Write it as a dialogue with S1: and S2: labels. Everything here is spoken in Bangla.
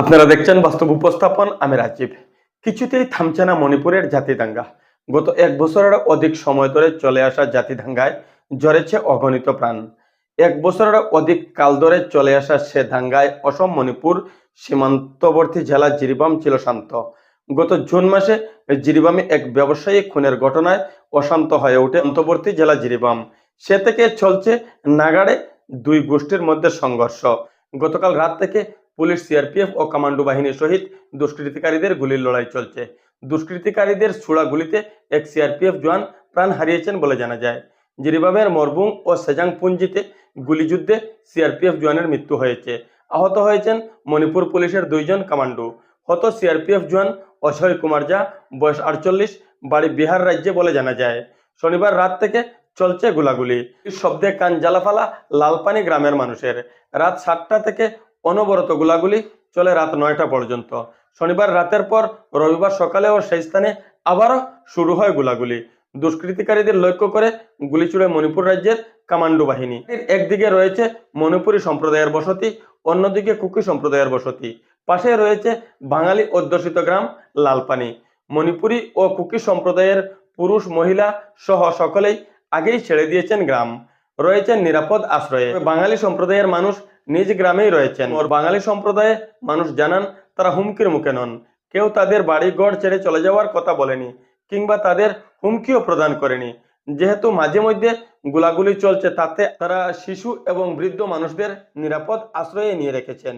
S1: আপনারা দেখছেন বাস্তব উপস্থাপন, আমি রাজীব। কিছুতেই থামছে না মণিপুরের জাতি দাঙ্গা গত এক বছরের অধিক সময় ধরে চলে আসা জাতি দাঙ্গায় জড়েছে অগণিত প্রাণ। এক বছরের অধিক কাল ধরে চলে আসা সে দাঙ্গায় অসম, মণিপুর সীমান্তবর্তী জেলা জিরিবাম ছিল শান্ত। গত জুন মাসে জিরিবামে এক ব্যবসায়ী খুনের ঘটনায় অশান্ত হয়ে ওঠে অন্তর্বর্তী জেলা জিরিবাম। সে থেকে চলছে নাগাড়ে দুই গোষ্ঠীর মধ্যে সংঘর্ষ। গতকাল রাত থেকে পুলিশ, সিআরপিএফ ও কমান্ডো বাহিনীর সহিত দুষ্কৃতিকারীদের গুলির লড়াই চলছে। দুষ্কৃতিকারীদের ছোড়া গুলিতে এক সিআরপিএফ জওয়ান প্রাণ হারিয়েছেন বলে জানা যায়। জিরিবামের মরবুং ও সেজাং পুঞ্জিতে গুলিযুদ্ধে সিআরপিএফ জওয়ানের মৃত্যু হয়েছে। আহত হয়েছেন মণিপুর পুলিশের দুইজন কমান্ডো। হত সিআরপিএফ জওয়ান অজয় কুমার জা বয়স আটচল্লিশ, বাড়ি বিহার রাজ্যে বলে জানা যায়। শনিবার রাত থেকে চলছে গোলাগুলি। শব্দে কান জ্বালাফালা লালপানি গ্রামের মানুষের। রাত সাতটা থেকে অনবরত গোলাগুলি চলে রাত নয়টা পর্যন্ত। শনিবার রাতের পর রবিবার সকালে ও সেই স্থানে আবারও শুরু হয় গোলাগুলি। দুষ্কৃতিকারীদের লক্ষ্য করে গুলি ছুড়ে মণিপুর রাজ্যের কামান্ডো বাহিনী। একদিকে রয়েছে মণিপুরী সম্প্রদায়ের বসতি, অন্যদিকে কুকি সম্প্রদায়ের বসতি। পাশে রয়েছে বাঙালি অধ্যুষিত গ্রাম লালপানি। মণিপুরী ও কুকি সম্প্রদায়ের পুরুষ মহিলা সহ সকলেই আগেই ছেড়ে দিয়েছেন গ্রাম। রয়েছেন নিরাপদ আশ্রয়ে। বাঙালি সম্প্রদায়ের মানুষ নিজ গ্রামেই রয়েছেন। ওর বাঙালি সম্প্রদায়ে মানুষ জানান, তারা হুমকির মুখে নন। কেউ তাদের বাড়ি ঘর ছেড়ে চলে যাওয়ার কথা বলেনি, কিংবা তাদের হুমকিও প্রদান করেনি। যেহেতু মাঝে মধ্যে গোলাগুলি চলছে, তাতে তারা শিশু এবং বৃদ্ধ মানুষদের নিরাপদ আশ্রয়ে নিয়ে রেখেছেন।